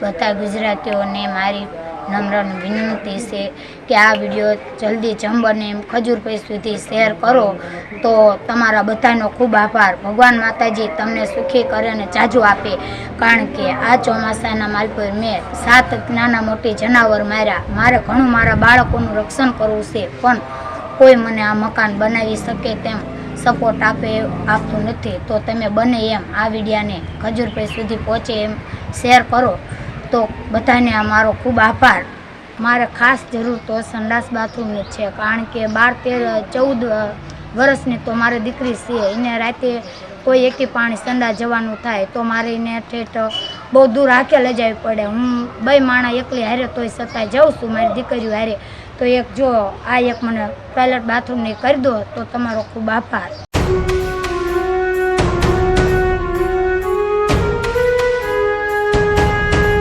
બધા ગુજરાતીઓને મારી નમ્ર વિનંતી છે કે આ વીડિયો જલ્દી જંબરને ખજૂર ખજૂરભાઈ સુધી શેર કરો. તો તમારા બધાનો ખૂબ આભાર. ભગવાન માતાજી તમને સુખી કરે અને જાજુ આપે. કારણ કે આ ચોમાસાના માલ પર મેં સાત નાના મોટી જનાવર માર્યા. મારે ઘણું મારા બાળકોનું રક્ષણ કરવું છે, પણ કોઈ મને આ મકાન બનાવી શકે તેમ સપોર્ટ આપે આપતું નથી. તો તમે બને એમ આ વિડીયાને ખજૂરભાઈ સુધી પહોંચે એમ શેર કરો. તો બધાને આ મારો ખૂબ આભાર. મારે ખાસ જરૂર તો સંડાસ બાથરૂમની છે, કારણ કે બાર તેર, ચૌદ વર્ષની તો મારી દીકરી છે. એને રાતે કોઈ એકી પાણી સંડા જવાનું થાય તો મારે એને ઠેઠ બહુ દૂર હાકે લઈ જવી પડે. હું બે માણા એકલી હારે તોય છતાંય જાઉં છું, મારી દીકરીઓ હારે. તો એક જો આ એક મને ટોયલેટ બાથરૂમની કરી દો તો તમારો ખૂબ આભાર.